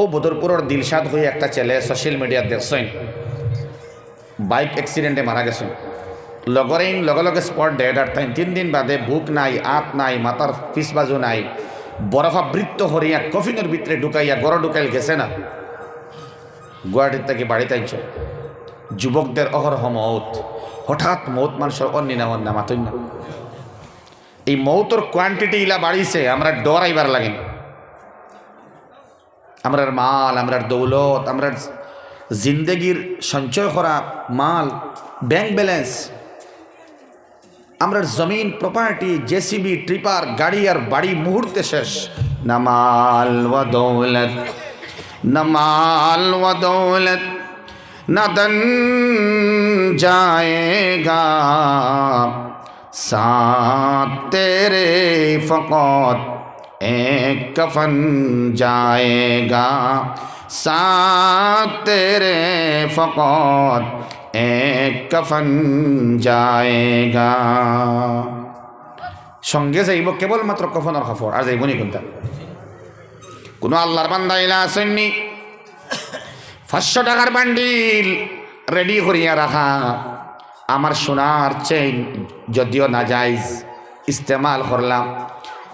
ও বদরপুরের দিলশাদ হয়ে একটা ছেলে সোশ্যাল মিডিয়া দেখছেন। বাইক অ্যাক্সিডেন্টে মারা গেছেন। লগরেইন লগে লগে স্পট ডেড আর তাই তিন দিন বাদে বুক নাই, আত নাই মাথার পিস বাজু নাই বরফাবৃত্ত হরিয়া কফিনের ভিতরে ঢুকাইয়া গড় ঢুকাইল গেছে না। গুয়াহাটির থেকে বাড়িতে আইছ যুবকদের অহরহ মৌত। হঠাৎ মৌত মানুষের অন্য নাম না মাতই না এই মৌতর কোয়ান্টিটি ইলা বাড়িছে আমরা ডর আইবার লাগেন। আমরার মাল, আমরার দৌলত, আমরার জিন্দগির সঞ্চয় করা মাল ব্যাংক ব্যালেন্স আমরার জমিন প্রপার্টি জেসিবি ট্রিপার গাড়ি আর বাড়ি মুহূর্তে শেষ। নামাল ওয়া দৌলত, নামাল ওয়া দৌলত, না দন জায়েগা সাথ তেরে ফকত ایک কফন جائے گا ساتھ ফকত فقط কফন کفن جائے گا সঙ্গে যাইব কেবলমাত্র কফনের খফর আর যাইব নি কোনটা কোনো আল্লাহর বান্দা ইলা আসেননি পাঁচশো টাকার বান্ডিল রেডি করিয়া রাখা আমার সোনার চেইন যদিও না যাইজ ইস্তেমাল করলাম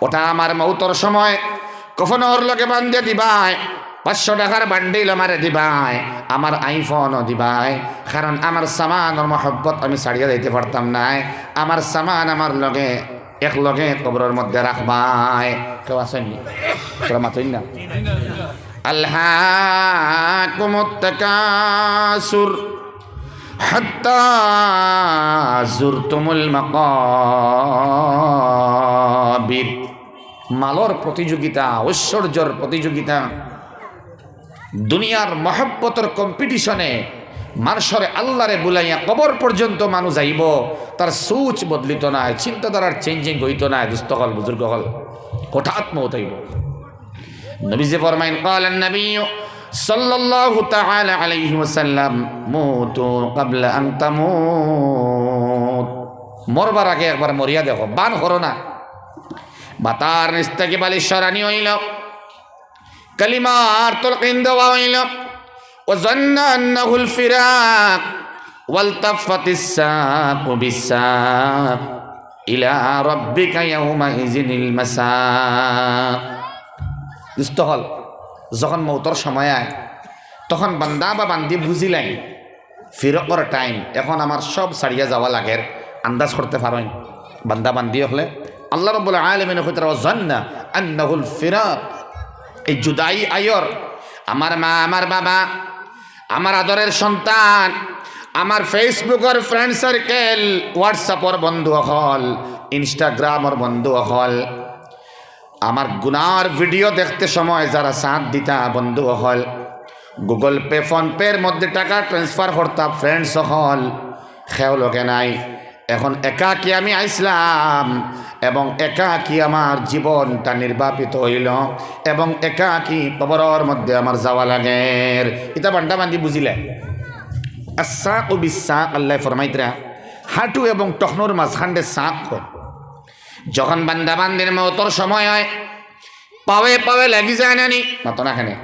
ওটা আমার মৌতর সময়। কখনো ওর লোকে বান্ধে দিবায়, পাঁচশো টাকার বান্ডিল আমার দিবায়, আমার আইফোনও দিবায়, কারণ আমার সামান ওর মহব্বত আমি ছাড়িয়ে দিতে পারতাম নাই, আমার সামান আমার লগে, এক লগে কবরের মধ্যে রাখবাই কেউ আসেননি তোরা না? আল্লাহ কুমুত্তাকাসুর حتى زرتم المقابر মালর প্রতিযোগিতা ঐশ্বর্যর প্রতিযোগিতা দুনিয়ার মহব্বতর কম্পিটিশনে মানুষরে আল্লাহরে বুলাইয়া কবর পর্যন্ত মানুষ যাইব তার সুচ বদলিত নাই চিন্তাধারার চেঞ্জিং হইত না দুস্থ হল বুজুর্গ হল হঠাৎ মত হইব নবীজি ফরমাইন قال النبي صلى الله تعالى عليه وسلم موتوا قبل ان تموت মরবার আগে একবার মরিয়া দেখো বান করো না বাতার নিচ থেকে বালিশ সরানি হইল কালিমার তলকিন দেওয়া হইল وظن أنه الفراق والتفت الساق بالساق إلى ربك يومئذ المساق দুষ্ট হল যখন মৌতর সময় আয় তখন বান্দা বা বান্দি বুঝিলাই ফিরকর টাইম এখন আমার সব ছাড়িয়া যাওয়া লাগে, আন্দাজ করতে পারেন বান্দা বান্দি হলে, আল্লাহ রব্বুল আলমিন জান্না আন্নাহুল এই জুদাই আয়র আমার মা আমার বাবা আমার আদরের সন্তান আমার ফেসবুকের ফ্রেন্ড সার্কেল হোয়াটসঅ্যাপর বন্ধু হল ইনস্টাগ্রামর বন্ধু হল আমার গুনার ভিডিও দেখতে সময় যারা সাথ দিতা বন্ধু হল, গুগল পে, ফোন পের মধ্যে টাকা ট্রান্সফার করতাম ফ্রেন্ডস হল, খেও লোকে নাই। এখন একা একাকি আমি আইসলাম এবং একা একাকি আমার জীবনটা নির্বাপিত হইল এবং একা একাকি কবরের মধ্যে আমার যাওয়া লাগে। এটা বান্ডা বান্দি বুঝিলে? আশা ও বিশ্বাস আল্লাহ ফরমাইতরা হাঁটু এবং টখনোর মাঝখান্ডে সাপ কর। যখন বান্দা বান্দির মতর সময় হয়, পাওয়ে পাওয়ে লাগি যায় না নি মতো না খানে।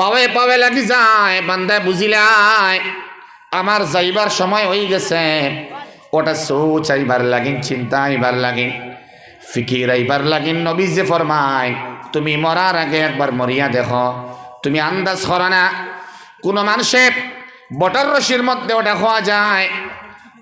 পাওয়ে পাওয়ে লাগি যায় বান্দায় বুঝিলায়, আমার যাইবার সময় হয়ে গেছে। ওটা সোচ আইবার লাগিন চিন্তা আইবার লাগিন ফিকির আইবার লাগিন নবী যে ফরমায়, তুমি মরার আগে একবার মরিয়া দেখো, তুমি আন্দাজ করো না। কোনো মানুষে বটার রশির মধ্যে ওটা খাওয়া যায়।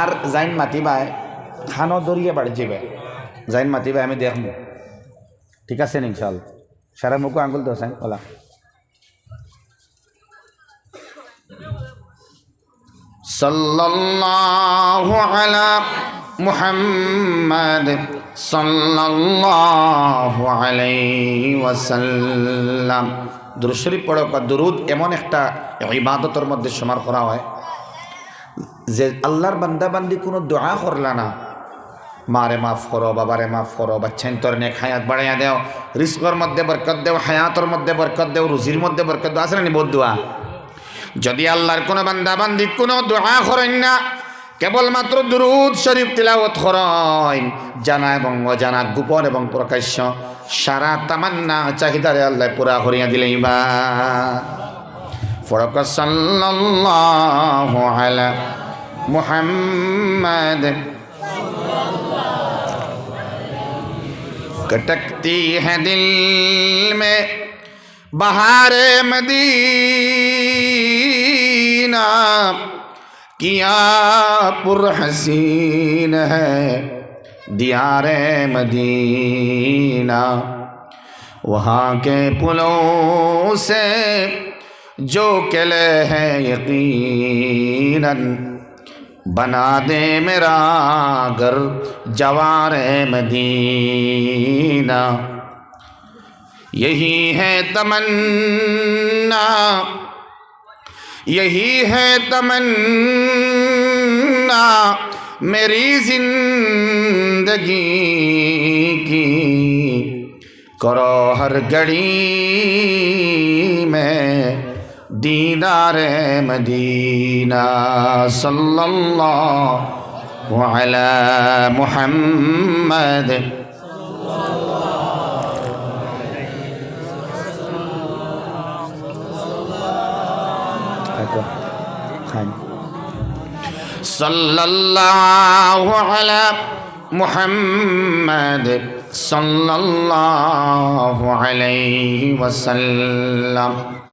আর জাইন মাতিবাই খানো দরিয়ে বাড়ি যাবে জাইন মাতিবাই আমি দেখব ঠিক আছে ইনশাল সারা মুখো আঙ্গুল দোসেন ওলা। সাল্লাল্লাহু আলা মুহাম্মদ সাল্লাল্লাহু আলাইহি ওয়াসাল্লাম। দুরুদ শরীফ পড়ক বা দুরুদ এমন একটা ইবাদতের মধ্যে সমার করা হয়। যে আল্লাহর বান্দা বান্দি কোনো দোয়া করলা না। মারে মাফ করো, বাবারে মাফ করো, বাচ্চাইন তোর নেক হায়াত বাড়াইয়া দেও, রিস্কর মধ্যে বরকত দেও, হায়াতর মধ্যে বরকত দেও, রুজির মধ্যে বরকত দেও, আছে না নি বহুত দোয়া? যদি আল্লাহর কোনো বান্দা বান্দি কোনো দোয়া করেন না, কেবলমাত্র দুরুদ শরীফ তিলাওয়াত করেন, জানা এবং অজানা, গোপন এবং প্রকাশ্য, সারা তামান্না চাহিদারে আল্লাহ পুরা করিয়া দিলেই বা। ফরক সাল্লাল্লাহু আলা मोहम्मद। कटकती है दिल में बहार मदीना। किया पुरहसीन है दियार मदीना। वहाँ के पुलों से जो किले है यकीनन। बना दे मेरा घर जवार मदीना। यही है तमन्ना, यही है तमन्ना मेरी ज़िंदगी की। करो हर घड़ी में دیدار مدینہ صلی اللہ وعلى محمد. صلى الله على محمد صلى الله عليه وسلم.